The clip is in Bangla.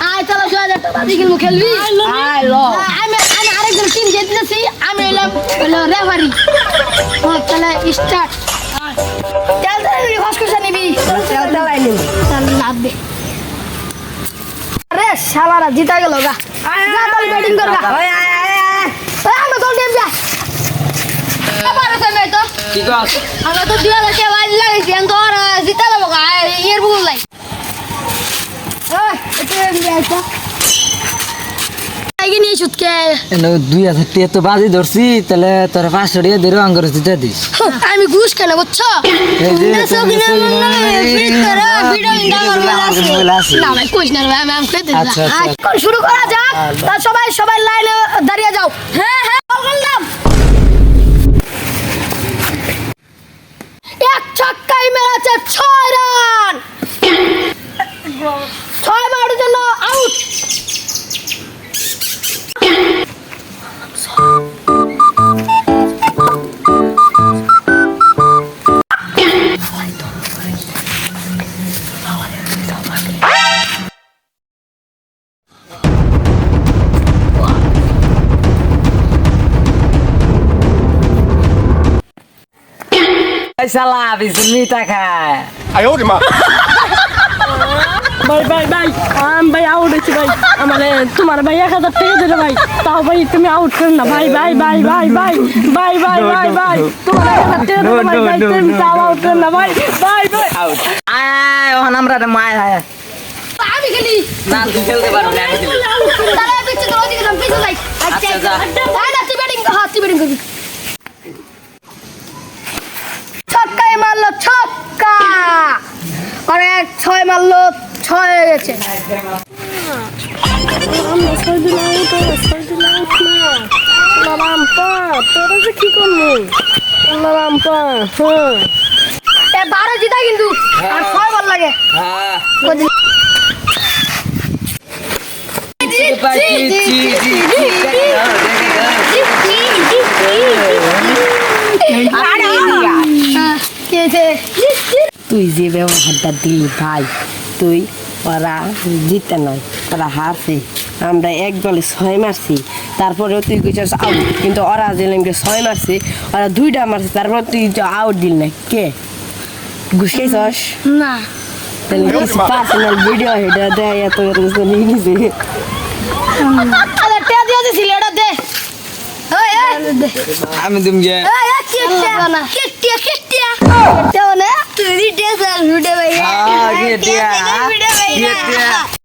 হাজার টাকা দিয়ে খেলব খেলবি। আয় ল আমি আমি আরেকজন টিম জিতেছি আমি এলাম হলো রেফারি হ্যাঁ তাহলে স্টার্ট তেল তেল খস খসা নিবি। তেল তেলাই নিব। তাহলে লাগবে আরে শালারা জিতা গেল গা। যা তাহলে ব্যাটিং কর গা ওই আয় আয় আয় আমরা তো টিম যা কি কস? আমরা তো দুই হাজার টাকা লাগাইছি আমি তো আর জিতা যাব গা। ইয়ের বুকুল লাই আমি ঘুষ কেন আচ্ছা, শুরু করা যাক। সবাই সবাই লাইনে দাঁড়িয়ে যাও। হ্যাঁ হ্যাঁ এক ছক্কায় মেরেছে ছয় রান। এই শালা বিজুল মিতা খায় আই ওরে মা ভাই ভাই ভাই আমি ভাই আউট হয়েছি ভাই আমার তোমার ভাই এক হাজার টাকা দিলে ভাই। তাও ভাই তুমি আউট করেন না? ভাই ভাই ভাই ভাই ভাই ভাই ভাই ভাই ভাই। তোমার এক হাজার টাকা দিলে ভাই ভাই তুমি তাও আউট করেন না? ভাই ভাই ভাই। আউট আয় ওহন আমরা রে মায় আয় আমি খেলি। না তুমি খেলতে পারো না আমি খেলি। তাহলে পিছে তো ওদিকে নাম পিছে যাই। আচ্ছা, আচ্ছা যা। আচ্ছা। না হ্যাঁ, তুই ব্যাটিং কর তুই ব্যাটিং করবি। ছয় মারলো ছয় হয়ে গেছে বারো জিতা কিন্তু আর ছয় বল লাগে কে তুই যে ব্যবহারটা দিলি ভাই তুই ওরা জিতে নয় ওরা হারছে। আমরা এক বলে ছয় মারছি তারপরেও তুই কিছু আউট কিন্তু ওরা যে লাইনকে ছয় মারছে ওরা দুইটা মারছে তারপর তুই আউট দিল না কে? ঘুষ খাইছস? না। পার্সোনাল ভিডিও এটা দেয় এত নিয়ে নিছে আমি তুমি ना तुझी टेस्ट व्हिडिओ बघा